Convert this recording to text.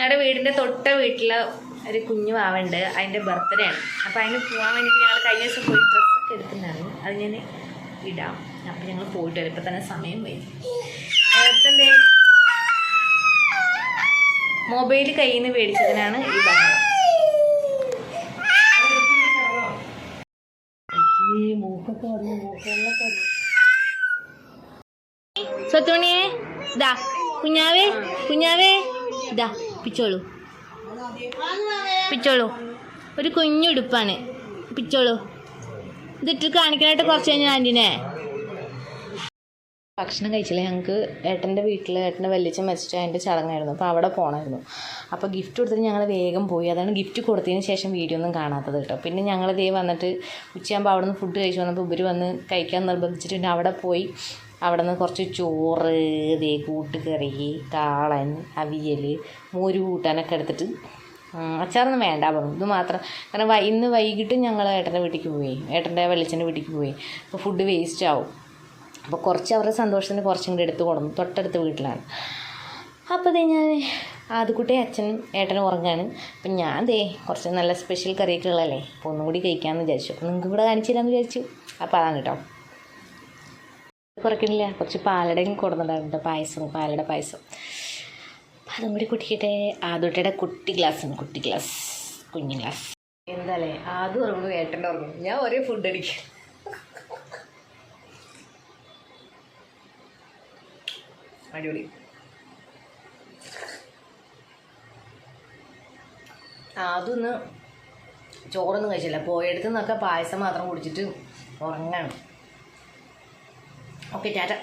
ഞങ്ങളുടെ വീടിന്റെ തൊട്ട വീട്ടിൽ ഒരു കുഞ്ഞു മാവുണ്ട് അതിന്റെ ബർത്ത്ഡേ ആണ്. അപ്പോൾ അതിന് പോകാൻ വേണ്ടി ഞങ്ങൾ കഴിഞ്ഞ ദിവസം പോയി ഡ്രസ്സൊക്കെ എടുത്തിട്ടാണ് അത് ഞാൻ ഇടാം. അപ്പോൾ ഞങ്ങൾ പോയിട്ട് വരും. ഇപ്പം തന്നെ സമയം വരും ഏട്ടന്റെ മൊബൈൽ കയ്യിൽ നിന്ന് മേടിച്ചതിനാണ് ഈ ബഹളം. ഇതാ കുഞ്ഞാവേ കുഞ്ഞാവേ ഇതാ പിച്ചോളൂ. പിച്ചോളൂ. ഒരു കുഞ്ഞുടുപ്പാണ് പിച്ചോളൂ. ഇതിട്ട് കാണിക്കാനായിട്ട് കുറച്ച് കഴിഞ്ഞാൽ ആന്റിനെ. ഭക്ഷണം കഴിച്ചില്ല? ഞങ്ങൾക്ക് ഏട്ടന്റെ വീട്ടിൽ ഏട്ടന്റെ വലിയച്ഛൻ മരിച്ചിട്ട് അതിന്റെ ചടങ്ങായിരുന്നു. അപ്പോൾ അവിടെ പോകണമായിരുന്നു അപ്പോൾ ഗിഫ്റ്റ് കൊടുത്തിട്ട് ഞങ്ങൾ വേഗം പോയി. അതാണ് ഗിഫ്റ്റ് കൊടുത്തതിന് ശേഷം വീഡിയോ ഒന്നും കാണാത്തത് കേട്ടോ. പിന്നെ ഞങ്ങൾ ദേ വന്നിട്ട് ഉച്ചയാകുമ്പോൾ അവിടെ നിന്ന് ഫുഡ് കഴിച്ചു വന്നപ്പോൾ ഇവർ വന്ന് കഴിക്കാൻ നിർബന്ധിച്ചിട്ട് പിന്നെ അവിടെ പോയി. അവിടെ നിന്ന് കുറച്ച് ചോറ് ഇതേ കൂട്ടുകറി കാളൻ അവിയൽ മോര് കൂട്ടാനൊക്കെ എടുത്തിട്ട് അച്ചാറൊന്നും വേണ്ട. പറഞ്ഞു ഇത് മാത്രം. കാരണം വൈ ഇന്ന് വൈകിട്ട് ഞങ്ങൾ ഏട്ടന്റെ വീട്ടിലേക്ക് പോയി. ഏട്ടന്റെ വെളിച്ചന്റെ വീട്ടിലേക്ക് പോയി. അപ്പോൾ ഫുഡ് വേസ്റ്റ് ആവും. അപ്പോൾ കുറച്ച് അവരുടെ സന്തോഷത്തിന് കുറച്ചും കൂടി എടുത്ത് കൊടുക്കും തൊട്ടടുത്ത വീട്ടിലാണ്. അപ്പോൾ ദേ ഞാൻ ആദ്യക്കുട്ടി അച്ഛനും ഏട്ടനും ഉറങ്ങാണ്. അപ്പം ഞാൻ ദേ കുറച്ച് നല്ല സ്പെഷ്യൽ കറിയൊക്കെ ഉള്ളതല്ലേ? അപ്പോൾ ഒന്നും കൂടി കഴിക്കാമെന്ന് വിചാരിച്ചു. അപ്പോൾ നിങ്ങൾക്ക് ഇവിടെ കാണിച്ചു തരാമെന്ന് വിചാരിച്ചു. അപ്പോൾ അതാണ് കേട്ടോ. കുറയ്ക്കണില്ല? കുറച്ച് പാലടയും കേട്ടോ പായസം പാലട പായസം. അപ്പം അതും കൂടി കുട്ടിക്കട്ടെ ആദുട്ടിയുടെ കുട്ടി ഗ്ലാസ്സാണ് കുട്ടി ഗ്ലാസ് കുഞ്ഞു ഗ്ലാസ്. എന്താല്ലേ ആദ്യം ഉറങ്ങുന്നു ഏട്ടന്റെ ഉറങ്ങും ഞാൻ ഒരേ ഫുഡ് അടിക്കും. അടിപൊളി. അതൊന്ന് ചോറൊന്നും കഴിച്ചില്ല. പോയടുത്ത് നിന്നൊക്കെ പായസം മാത്രം കുടിച്ചിട്ട് ഉറങ്ങാണ്. OK，家长。